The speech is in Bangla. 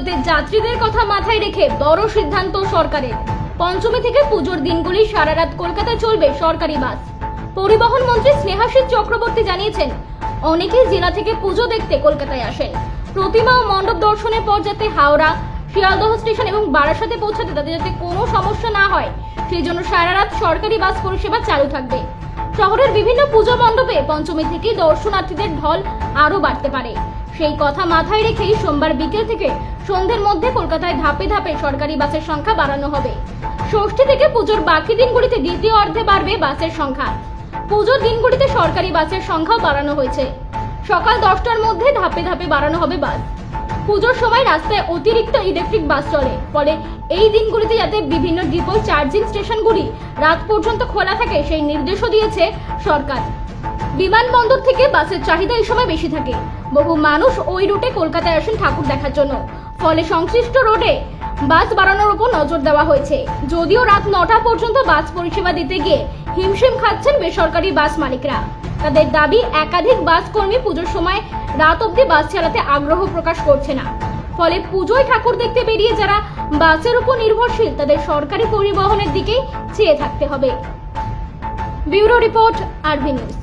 পুজোতে যাত্রীদের কথা মাথায় রেখে বড় সিদ্ধান্ত সরকারের। পঞ্চমী থেকে পুজোর দিনগুলি সারা রাত কলকাতায় চলবে সরকারি বাস। পরিবহন মন্ত্রী স্নেহাশিস চক্রবর্তী জানিয়েছেন অনেকেই জেলা থেকে পুজো দেখতে কলকাতায় আসেন। প্রতিমা ও মণ্ডপ দর্শনের পর যাতে হাওড়া, শিয়ালদহ স্টেশন এবং বারাসাতে পৌঁছাতে তাদের যাতে কোনো সমস্যা না হয়, সেই জন্য সারা রাত সরকারি বাস পরিষেবা চালু থাকবে। শহরের বিভিন্ন পুজো মণ্ডপে পঞ্চমী থেকে দর্শনার্থীদের ঢল আরও বাড়তে পারে। সেই কথা মাথায় রেখেই সোমবার বিকেল থেকে সন্ধ্যের মধ্যে কলকাতায় ধাপে ধাপে সরকারি বাসের সংখ্যা বাড়ানো হবে। ষষ্ঠী থেকে পুজোর বাকি দিনগুলিতে দ্বিতীয় অর্ধে বাড়বে বাসের সংখ্যা। পুজোর দিনগুলিতে সরকারি বাসের সংখ্যাও বাড়ানো হয়েছে। সকাল দশটার মধ্যে ধাপে ধাপে বাড়ানো হবে বাস। পুজোর সময় রাস্তায় অতিরিক্ত ইলেকট্রিক বাস চলে। ফলে এই দিনগুলিতে যাতে বিভিন্ন ডিপো চার্জিং স্টেশনগুলি রাত পর্যন্ত খোলা থাকে, সেই নির্দেশও দিয়েছে সরকার। বিমানবন্দর থেকে বাসের চাহিদা এই সময় বেশি থাকে। বহু মানুষ ওই রুটে কলকাতায় আসেন ঠাকুর দেখার জন্য। ফলে সংশ্লিষ্ট রোডে বাস বাড়ানোর উপর নজর দেওয়া হয়েছে। যদিও রাত নটা পর্যন্ত বাস পরিষেবা দিতে গিয়ে হিমশিম খাচ্ছেন বেসরকারি বাস মালিকরা। তাদের দাবি, একাধিক বাস কর্মী পুজোর সময় রাত অবধি বাস চালাতে আগ্রহ প্রকাশ করছে না। ফলে পুজোয় ঠাকুর দেখতে বেরিয়ে যারা বাসের উপর নির্ভরশীল, তাদের সরকারি পরিবহনের দিকেই চেয়ে থাকতে হবে। Bureau report, RV news.